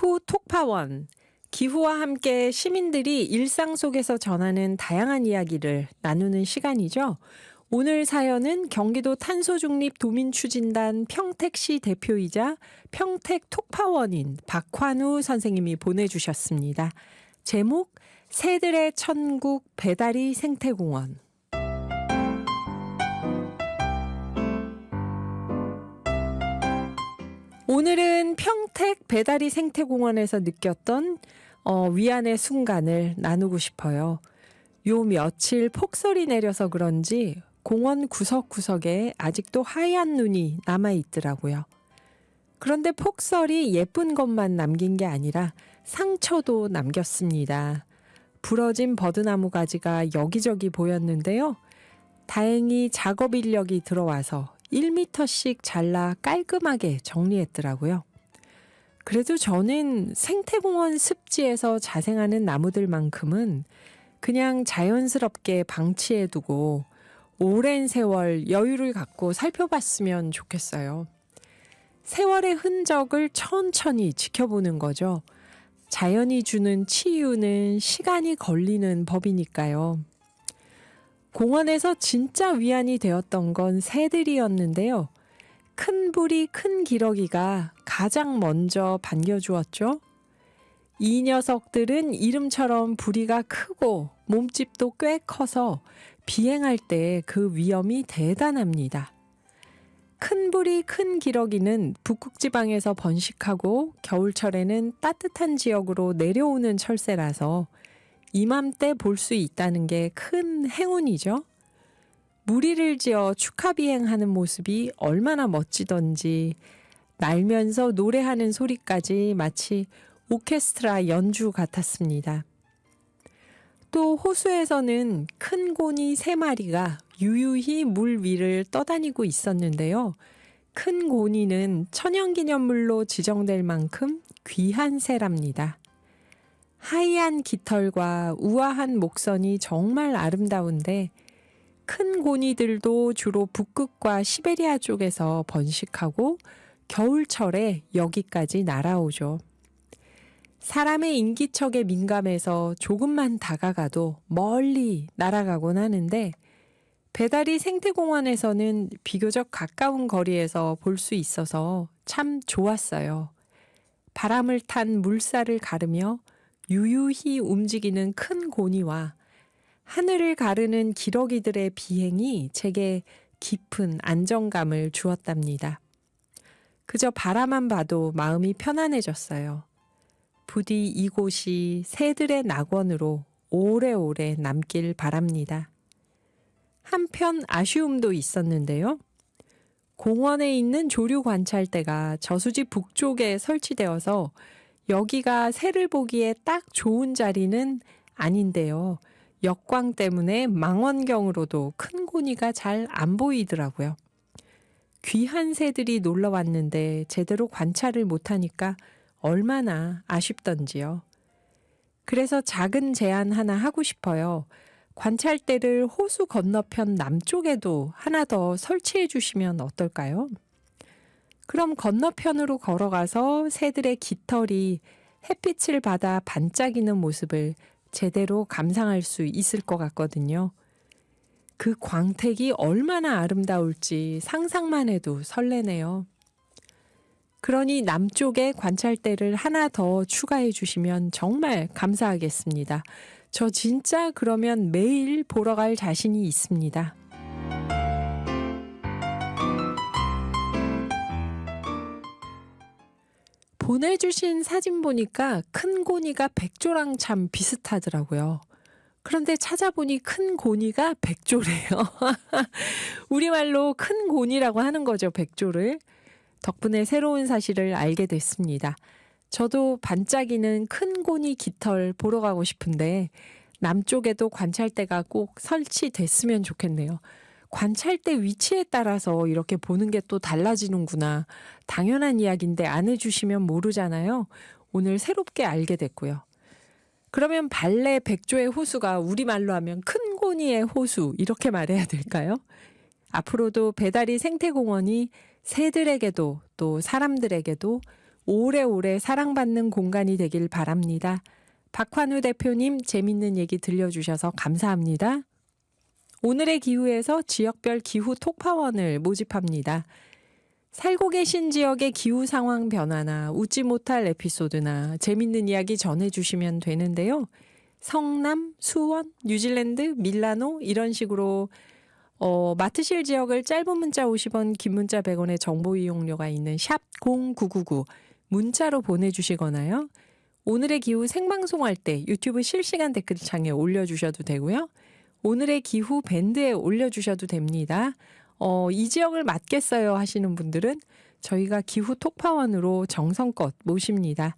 기후 톡파원. 기후와 함께 시민들이 일상 속에서 전하는 다양한 이야기를 나누는 시간이죠. 오늘 사연은 경기도 탄소중립 도민추진단 평택시 대표이자 평택 톡파원인 박환우 선생님이 보내주셨습니다. 제목 새들의 천국 배다리 생태공원. 오늘은 평택 배다리 생태공원에서 느꼈던 어, 위안의 순간을 나누고 싶어요. 요 며칠 폭설이 내려서 그런지 공원 구석구석에 아직도 하얀 눈이 남아 있더라고요. 그런데 폭설이 예쁜 것만 남긴 게 아니라 상처도 남겼습니다. 부러진 버드나무 가지가 여기저기 보였는데요. 다행히 작업 인력이 들어와서 1미터씩 잘라 깔끔하게 정리했더라고요. 그래도 저는 생태공원 습지에서 자생하는 나무들만큼은 그냥 자연스럽게 방치해두고 오랜 세월 여유를 갖고 살펴봤으면 좋겠어요. 세월의 흔적을 천천히 지켜보는 거죠. 자연이 주는 치유는 시간이 걸리는 법이니까요. 공원에서 진짜 위안이 되었던 건 새들이었는데요. 큰 불이 큰 기러기가 가장 먼저 반겨주었죠. 이 녀석들은 이름처럼 부리가 크고 몸집도 꽤 커서 비행할 때 그 위험이 대단합니다. 큰 불이 큰 기러기는 북극지방에서 번식하고 겨울철에는 따뜻한 지역으로 내려오는 철새라서 이맘때 볼 수 있다는 게 큰 행운이죠. 무리를 지어 축하 비행하는 모습이 얼마나 멋지던지 날면서 노래하는 소리까지 마치 오케스트라 연주 같았습니다. 또 호수에서는 큰 고니 세 마리가 유유히 물 위를 떠다니고 있었는데요. 큰 고니는 천연기념물로 지정될 만큼 귀한 새랍니다. 하얀 깃털과 우아한 목선이 정말 아름다운데 큰 고니들도 주로 북극과 시베리아 쪽에서 번식하고 겨울철에 여기까지 날아오죠. 사람의 인기척에 민감해서 조금만 다가가도 멀리 날아가곤 하는데 배다리 생태공원에서는 비교적 가까운 거리에서 볼 수 있어서 참 좋았어요. 바람을 탄 물살을 가르며 유유히 움직이는 큰 고니와 하늘을 가르는 기러기들의 비행이 제게 깊은 안정감을 주었답니다. 그저 바라만 봐도 마음이 편안해졌어요. 부디 이곳이 새들의 낙원으로 오래오래 남길 바랍니다. 한편 아쉬움도 있었는데요. 공원에 있는 조류 관찰대가 저수지 북쪽에 설치되어서 여기가 새를 보기에 딱 좋은 자리는 아닌데요. 역광 때문에 망원경으로도 큰 고니가 잘 안 보이더라고요. 귀한 새들이 놀러 왔는데 제대로 관찰을 못하니까 얼마나 아쉽던지요. 그래서 작은 제안 하나 하고 싶어요. 관찰대를 호수 건너편 남쪽에도 하나 더 설치해 주시면 어떨까요? 그럼 건너편으로 걸어가서 새들의 깃털이 햇빛을 받아 반짝이는 모습을 제대로 감상할 수 있을 것 같거든요. 그 광택이 얼마나 아름다울지 상상만 해도 설레네요. 그러니 남쪽에 관찰대를 하나 더 추가해 주시면 정말 감사하겠습니다. 저 진짜 그러면 매일 보러 갈 자신이 있습니다. 보내주신 사진 보니까 큰 고니가 백조랑 참 비슷하더라고요. 그런데 찾아보니 큰 고니가 백조래요. 우리말로 큰 고니라고 하는 거죠, 백조를. 덕분에 새로운 사실을 알게 됐습니다. 저도 반짝이는 큰 고니 깃털 보러 가고 싶은데 남쪽에도 관찰대가 꼭 설치됐으면 좋겠네요. 관찰대 위치에 따라서 이렇게 보는 게 또 달라지는구나. 당연한 이야기인데 안 해주시면 모르잖아요. 오늘 새롭게 알게 됐고요. 그러면 발레 백조의 호수가 우리말로 하면 큰 고니의 호수 이렇게 말해야 될까요? 앞으로도 배다리 생태공원이 새들에게도 또 사람들에게도 오래오래 사랑받는 공간이 되길 바랍니다. 박환우 대표님 재밌는 얘기 들려주셔서 감사합니다. 오늘의 기후에서 지역별 기후 톡파원을 모집합니다. 살고 계신 지역의 기후 상황 변화나 웃지 못할 에피소드나 재밌는 이야기 전해주시면 되는데요. 성남, 수원, 뉴질랜드, 밀라노 이런 식으로 어, 맡으실 지역을 짧은 문자 50원, 긴 문자 100원의 정보 이용료가 있는 샵 0999 문자로 보내주시거나요. 오늘의 기후 생방송할 때 유튜브 실시간 댓글창에 올려주셔도 되고요. 오늘의 기후 밴드에 올려주셔도 됩니다. 어, 이 지역을 맡겠어요 하시는 분들은 저희가 기후 톡파원으로 정성껏 모십니다.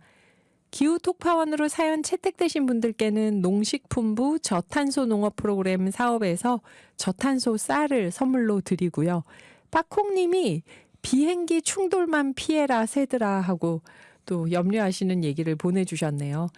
기후 톡파원으로 사연 채택되신 분들께는 농식품부 저탄소 농업 프로그램 사업에서 저탄소 쌀을 선물로 드리고요. 빠콩님이 비행기 충돌만 피해라 새들아 하고 또 염려하시는 얘기를 보내주셨네요.